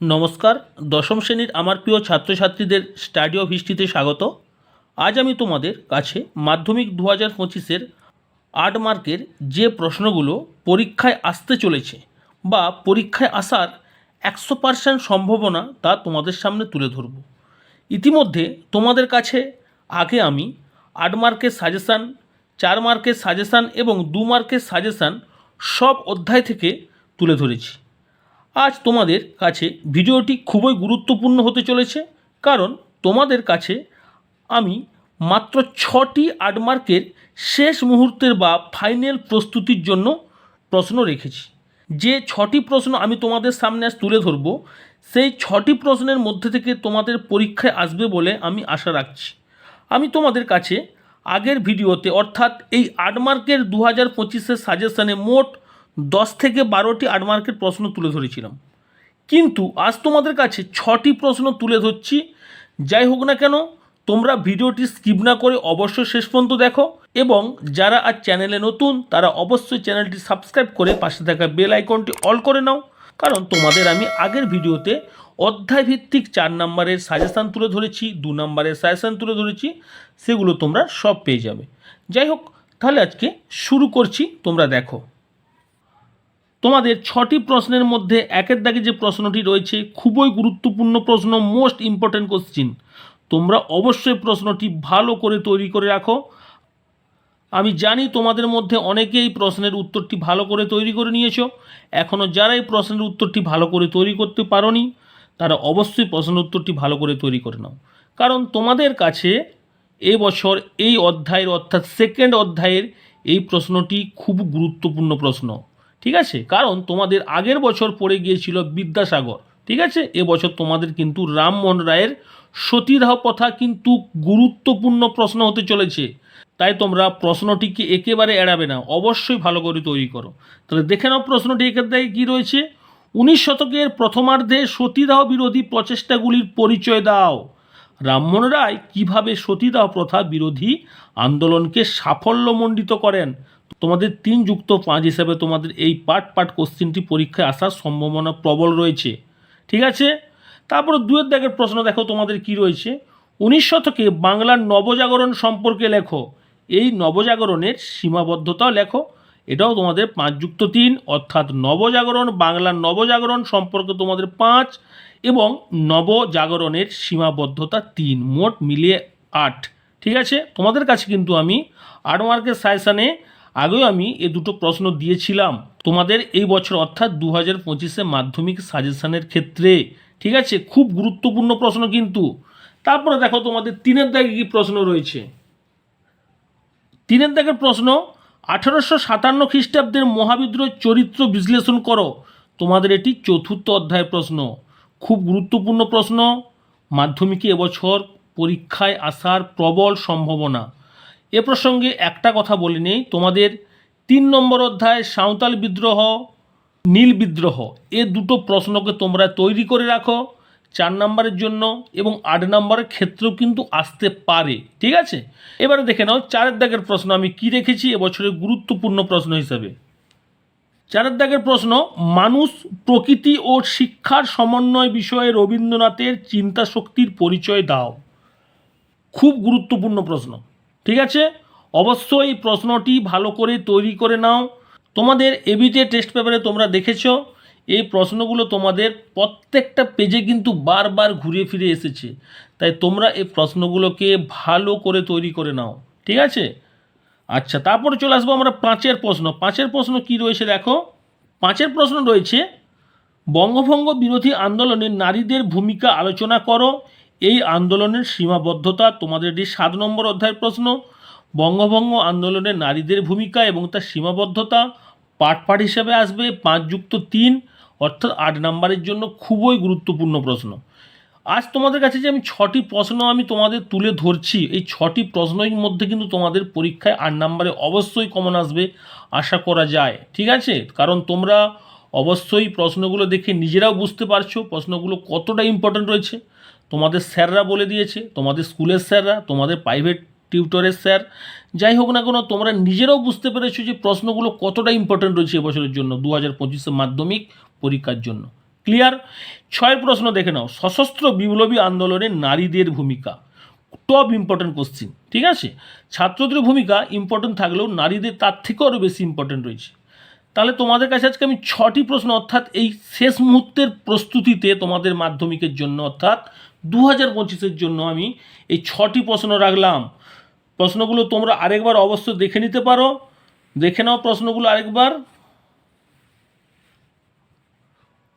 নমস্কার, দশম শ্রেণির আমার প্রিয় ছাত্রছাত্রীদের স্টাডি অফ হিস্ট্রিতে স্বাগত। আজ আমি তোমাদের কাছে মাধ্যমিক দু হাজার পঁচিশের আট মার্কের যে প্রশ্নগুলো পরীক্ষায় আসতে চলেছে বা পরীক্ষায় আসার একশো পার্সেন্ট সম্ভাবনা তা তোমাদের সামনে তুলে ধরব। ইতিমধ্যে তোমাদের কাছে আগে আমি আট মার্কের সাজেশান, চার মার্কের সাজেশান এবং দু মার্কের সাজেশান সব অধ্যায় থেকে তুলে ধরেছি। আজ তোমাদের কাছে ভিডিওটি খুবই গুরুত্বপূর্ণ হতে চলেছে, কারণ তোমাদের কাছে আমি মাত্র ছটি আট মার্কের শেষ মুহূর্তের বা ফাইনাল প্রস্তুতির জন্য প্রশ্ন রেখেছি। যে ছটি প্রশ্ন আমি তোমাদের সামনে আজ তুলে ধরব, সেই ছটি প্রশ্নের মধ্যে থেকে তোমাদের পরীক্ষায় আসবে বলে আমি আশা রাখছি। আমি তোমাদের কাছে আগের ভিডিওতে, অর্থাৎ এই আট মার্কের দু হাজার পঁচিশের সাজেশানে মোট দশ থেকে বারোটি আট মার্কের প্রশ্ন তুলে ধরেছিলাম। কিন্তু আজ তোমাদের কাছে ছটি প্রশ্ন তুলে ধরছি। যাই হোক না কেন, তোমরা ভিডিওটি স্কিপ না করে অবশ্যই শেষ পর্যন্ত দেখো এবং যারা আজ চ্যানেলে নতুন, তারা অবশ্যই চ্যানেলটি সাবস্ক্রাইব করে পাশে থাকা বেল আইকনটি অল করে নাও। কারণ তোমাদের আমি আগের ভিডিওতে অধ্যায় ভিত্তিক চার নম্বরের সাজেশান তুলে ধরেছি, দু নম্বরের সাজেশান তুলে ধরেছি, সেগুলো তোমরা সব পেয়ে যাবে। যাই হোক, তাহলে আজকে শুরু করছি, তোমরা দেখো। তোমাদের ছটি প্রশ্নের মধ্যে একের দাগে যে প্রশ্নটি রয়েছে, খুবই গুরুত্বপূর্ণ প্রশ্ন মোস্ট ইম্পর্ট্যান্ট কোশ্চিন তোমরা অবশ্যই প্রশ্নটি ভালো করে তৈরি করে রাখো। আমি জানি তোমাদের মধ্যে অনেকেই প্রশ্নের উত্তরটি ভালো করে তৈরি করে নিয়েছো। এখনও যারা এই প্রশ্নের উত্তরটি ভালো করে তৈরি করতে পারোনি, তারা অবশ্যই প্রশ্নের উত্তরটি ভালো করে তৈরি করে নাও। কারণ তোমাদের কাছে এবছর এই অধ্যায়ের, অর্থাৎ সেকেন্ড অধ্যায়ের এই প্রশ্নটি খুব গুরুত্বপূর্ণ প্রশ্ন। ঠিক আছে? কারণ তোমাদের আগের বছর পড়ে গিয়েছিল বিদ্যাসাগর, ঠিক আছে? এবছর তোমাদের কিন্তু রামমোহন রায়ের সতীদাহ প্রথা কিন্তু গুরুত্বপূর্ণ প্রশ্ন হতে চলেছে। তাই তোমরা প্রশ্নটিকে একেবারে এড়াবে না, অবশ্যই ভালো করে তৈরি করো। তাহলে দেখে নাও প্রশ্নটি এখান থেকে কী রয়েছে। উনিশ শতকের প্রথমার্ধে সতীদাহ বিরোধী প্রচেষ্টাগুলির পরিচয় দাও। রামমোহন রায় কীভাবে সতীদাহ প্রথা বিরোধী আন্দোলনকে সাফল্যমণ্ডিত করেন? তোমাদের তিন যুক্ত পাঁচ হিসাবে তোমাদের এই পাট পাট কোশ্চিনটি পরীক্ষায় আসার সম্ভাবনা প্রবল রয়েছে। ঠিক আছে? তারপর দুয়ের দাগের প্রশ্ন দেখো তোমাদের কি রয়েছে। উনিশ শতকে বাংলার নবজাগরণ সম্পর্কে লেখো। এই নবজাগরণের সীমাবদ্ধতাও লেখো। এটাও তোমাদের পাঁচ যুক্ত তিন, অর্থাৎ নবজাগরণ, বাংলার নবজাগরণ সম্পর্কে তোমাদের পাঁচ এবং নবজাগরণের সীমাবদ্ধতা তিন, মোট মিলিয়ে আট। ঠিক আছে? তোমাদের কাছে কিন্তু আমি আট মার্কের সাজেশানে আগেও আমি এ দুটো প্রশ্ন দিয়েছিলাম। তোমাদের এই বছর অর্থাৎ দু হাজার পঁচিশে মাধ্যমিক সাজেশানের ক্ষেত্রে, ঠিক আছে? খুব গুরুত্বপূর্ণ প্রশ্ন কিন্তু। তারপরে দেখো তোমাদের তিনের দাগে কী প্রশ্ন রয়েছে? তিনের দাগের প্রশ্ন, আঠারোশো সাতান্ন খ্রিস্টাব্দের মহাবিদ্রোহ চরিত্র বিশ্লেষণ করো। তোমাদের এটি চতুর্থ অধ্যায়ের প্রশ্ন। খুব গুরুত্বপূর্ণ প্রশ্ন। মাধ্যমিকে এবছর পরীক্ষায় আসার প্রবল সম্ভাবনা। এ প্রসঙ্গে একটা কথা বলে নেই। তোমাদের তিন নম্বর অধ্যায়, সাঁওতাল বিদ্রোহ, নীল বিদ্রোহ, এ দুটো প্রশ্নকে তোমরা তৈরি করে রাখো চার নম্বরের জন্য এবং আট নম্বরের ক্ষেত্রেও কিন্তু আসতে পারে, ঠিক আছে? এবারে দেখে নাও, চারের দাগের প্রশ্ন আমি কি রেখেছি? এবছরের গুরুত্বপূর্ণ প্রশ্ন হিসাবে। চারের দাগের প্রশ্ন, মানুষ প্রকৃতি ও শিক্ষার সমন্বয় বিষয়ে রবীন্দ্রনাথের চিন্তা শক্তির পরিচয় দাও। খুব গুরুত্বপূর্ণ প্রশ্ন। ঠিক আছে? অবশ্যই প্রশ্নটি ভালো করে তৈরি করে নাও। তোমাদের এবিটে টেস্ট পেপারে তোমরা দেখেছ, এই প্রশ্নগুলো তোমাদের প্রত্যেকটা পেজে কিন্তু বারবার ঘুরে ফিরে এসেছে। তাই তোমরা এই প্রশ্নগুলোকে ভালো করে তৈরি করে নাও, ঠিক আছে? আচ্ছা তারপরে চলে আসব আমরা পাঁচের প্রশ্ন। পাঁচের প্রশ্ন কি রয়েছে দেখো? পাঁচের প্রশ্ন রয়েছে, বঙ্গভঙ্গ বিরোধী আন্দোলনে নারীদের ভূমিকা আলোচনা করো এই আন্দোলনের সীমাবদ্ধতা, তোমাদের এটি সাত নম্বর অধ্যায়ের প্রশ্ন, বঙ্গভঙ্গ আন্দোলনে নারীদের ভূমিকা এবং তার সীমাবদ্ধতা পাট পাঠ হিসেবে আসবে পাঁচ যুক্ত তিন, অর্থাৎ আট নম্বরের জন্য খুবই গুরুত্বপূর্ণ প্রশ্ন। আজ তোমাদের কাছে যে আমি ছটি প্রশ্ন আমি তোমাদের তুলে ধরছি, এই ছটি প্রশ্নের মধ্যে কিন্তু তোমাদের পরীক্ষায় আট নম্বরে অবশ্যই কমন আসবে, আশা করা যায়। ঠিক আছে? কারণ তোমরা অবশ্যই প্রশ্নগুলো দেখে নিজেরাও বুঝতে পারছ প্রশ্নগুলো কতটা ইম্পর্ট্যান্ট রয়েছে। তোমাদের স্যাররা বলে দিয়েছে, তোমাদের স্কুলের স্যাররা, তোমাদের প্রাইভেট টিউটরের স্যার। যাই হোক না কেন, তোমরা নিজেরাও বুঝতে পেরেছ যে প্রশ্নগুলো কতটা ইম্পর্ট্যান্ট রয়েছে এবছরের জন্য দু হাজার পঁচিশে মাধ্যমিক পরীক্ষার জন্য। ক্লিয়ার ছয়ের প্রশ্ন দেখে নাও। সশস্ত্র বিপ্লবী আন্দোলনে নারীদের ভূমিকা। টপ ইম্পর্টেন্ট কোশ্চিন ঠিক আছে? ছাত্রদের ভূমিকা ইম্পর্টেন্ট থাকলেও নারীদের তার থেকেও আরও বেশি ইম্পর্টেন্ট রয়েছে। তাহলে তোমাদের কাছে আজকে আমি ছটি প্রশ্ন, অর্থাৎ এই শেষ মুহূর্তের প্রস্তুতিতে তোমাদের মাধ্যমিকের জন্য, অর্থাৎ দু হাজার পঁচিশের জন্য আমি এই ছটি প্রশ্ন রাখলাম। প্রশ্নগুলো তোমরা আরেকবার অবশ্য দেখে নিতে পারো। দেখে নাও প্রশ্নগুলো আরেকবার।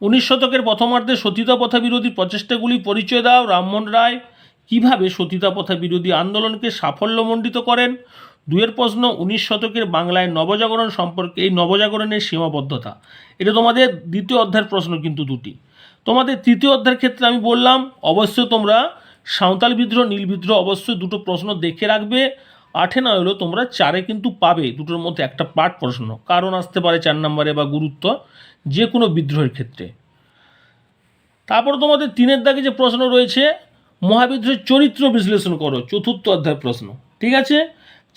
উনিশ শতকের প্রথমার্ধে সতীতা প্রথা বিরোধী প্রচেষ্টাগুলি পরিচয় দাও। রামমোহন রায় কীভাবে সতীতা প্রথা বিরোধী আন্দোলনকে সাফল্যমণ্ডিত করেন? দুয়ের প্রশ্ন, উনিশ শতকের বাংলায় নবজাগরণ সম্পর্কে, এই নবজাগরণের সীমাবদ্ধতা। এটা তোমাদের দ্বিতীয় অধ্যায়ের প্রশ্ন কিন্তু দুটি। তোমাদের তৃতীয় অধ্যায়ের ক্ষেত্রে আমি বললাম, অবশ্যই তোমরা সাঁওতাল বিদ্রোহ, নীল বিদ্রোহ অবশ্যই দুটো প্রশ্ন দেখে রাখবে। আঠে না হলেও তোমরা চারে কিন্তু পাবে, দুটোর মধ্যে একটা পার্ট প্রশ্ন। কারণ আসতে পারে চার নম্বরে বা গুরুত্ব যে কোনো বিদ্রোহের ক্ষেত্রে। তারপর তোমাদের তিনের দাগে যে প্রশ্ন রয়েছে, মহাবিদ্রোহের চরিত্র বিশ্লেষণ করো, চতুর্থ অধ্যায়ের প্রশ্ন। ঠিক আছে?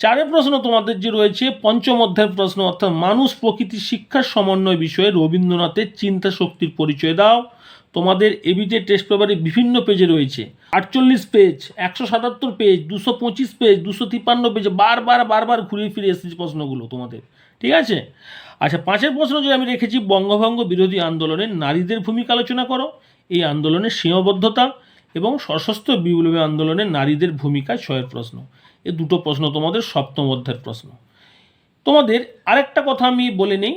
চারের প্রশ্ন তোমাদের যে রয়েছে, পঞ্চম অধ্যায়ের প্রশ্ন, অর্থাৎ মানুষ প্রকৃতি শিক্ষার সমন্বয় বিষয়ে রবীন্দ্রনাথের চিন্তা শক্তির পরিচয় দাও। তোমাদের এবিতে টেস্ট পেপারে বিভিন্ন পেজে রয়েছে। আটচল্লিশ পেজ একশো সাতাত্তর পেজ দুশো পঁচিশ পেজ দুশো তিপ্পান্ন পেজ বারবার বারবার ঘুরে ফিরে এসেছে প্রশ্নগুলো তোমাদের। ঠিক আছে? আচ্ছা পাঁচের প্রশ্ন যে আমি রেখেছি, বঙ্গভঙ্গ বিরোধী আন্দোলনে নারীদের ভূমিকা আলোচনা করো। এই আন্দোলনের সীমাবদ্ধতা এবং সশস্ত্র বিপ্লবী আন্দোলনে নারীদের ভূমিকা ছয়ের প্রশ্ন। এ দুটো প্রশ্ন তোমাদের, সপ্তম অধ্যায়ের প্রশ্ন। তোমাদের আরেকটা কথা আমি বলে নেই,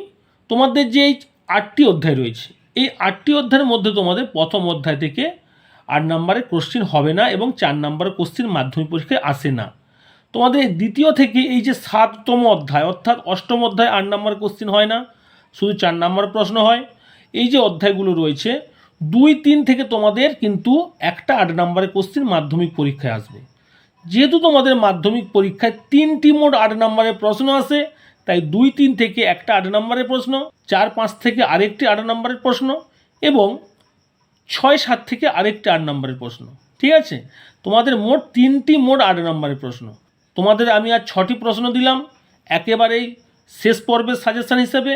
তোমাদের যে এই আটটি অধ্যায় রয়েছে, এই আটটি অধ্যায়ের মধ্যে তোমাদের প্রথম অধ্যায় থেকে আট নম্বরের কোশ্চিন হবে না এবং চার নম্বরের কোশ্চিন মাধ্যমিক পরীক্ষায় আসে না। তোমাদের দ্বিতীয় থেকে এই যে সাততম অধ্যায়, অর্থাৎ অষ্টম অধ্যায় আট নম্বর কোশ্চিন হয় না, শুধু চার নম্বর প্রশ্ন হয়। এই যে অধ্যায়গুলো রয়েছে দুই তিন থেকে তোমাদের কিন্তু একটা আট নম্বরের কোশ্চিন মাধ্যমিক পরীক্ষায় আসবে। যেহেতু তোমাদের মাধ্যমিক পরীক্ষায় তিনটি মোট আট নম্বরের প্রশ্ন আসে তাই দুই তিন থেকে একটা আট নম্বরের প্রশ্ন, চার পাঁচ থেকে আরেকটি আট নম্বরের প্রশ্ন এবং ছয় সাত থেকে আরেকটি আট নম্বরের প্রশ্ন, ঠিক আছে? তোমাদের মোট তিনটি মোট আট নম্বরের প্রশ্ন। তোমাদের আমি আর ছটি প্রশ্ন দিলাম, একেবারেই শেষ পর্বের সাজেশান হিসেবে।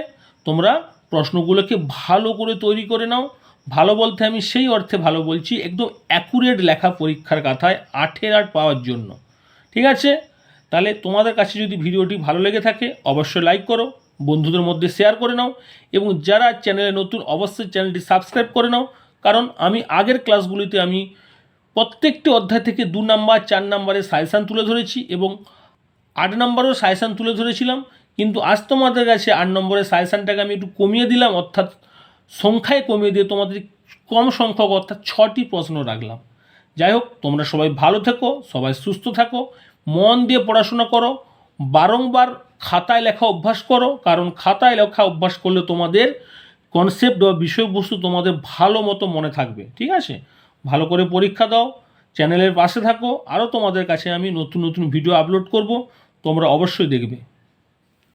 তোমরা প্রশ্নগুলোকে ভালো করে তৈরি করে নাও ভালো বলতে আমি সেই অর্থে ভালো বলছি, একদম অ্যাকুরেট লেখা পরীক্ষার কথায় আঠের আট পাওয়ার জন্য। ঠিক আছে? তাহলে তোমাদের কাছে যদি ভিডিওটি ভালো লেগে থাকে, অবশ্যই লাইক করো, বন্ধুদের মধ্যে শেয়ার করে নাও, এবং যারা চ্যানেলে নতুন, অবশ্যই চ্যানেলটি সাবস্ক্রাইব করে নাও, কারণ আমি আগের ক্লাসগুলিতে আমি প্রত্যেকটি অধ্যায় থেকে দু নাম্বার, চার নাম্বারে সাজেশান তুলে ধরেছি, এবং আট নম্বরেও সাজেশান তুলে ধরেছিলাম, কিন্তু আজ তোমাদের কাছে আট নম্বরের সাজেশানটাকে আমি একটু কমিয়ে দিলাম, অর্থাৎ সংখ্যায় কমিয়ে দিয়ে তোমাদের কম সংখ্যক অর্থাৎ ছটি প্রশ্ন রাখলাম। যাই হোক, তোমরা সবাই ভালো থেকো, সবাই সুস্থ থাকো, মন দিয়ে পড়াশোনা করো, বারংবার খাতায় লেখা অভ্যাস করো, কারণ খাতায় লেখা অভ্যাস করলে তোমাদের কনসেপ্ট বা বিষয়বস্তু তোমাদের ভালো মতো মনে থাকবে, ঠিক আছে? ভালো করে পরীক্ষা দাও চ্যানেলের পাশে থাকো, আরও তোমাদের কাছে আমি নতুন নতুন ভিডিও আপলোড করব, তোমরা অবশ্যই দেখবে।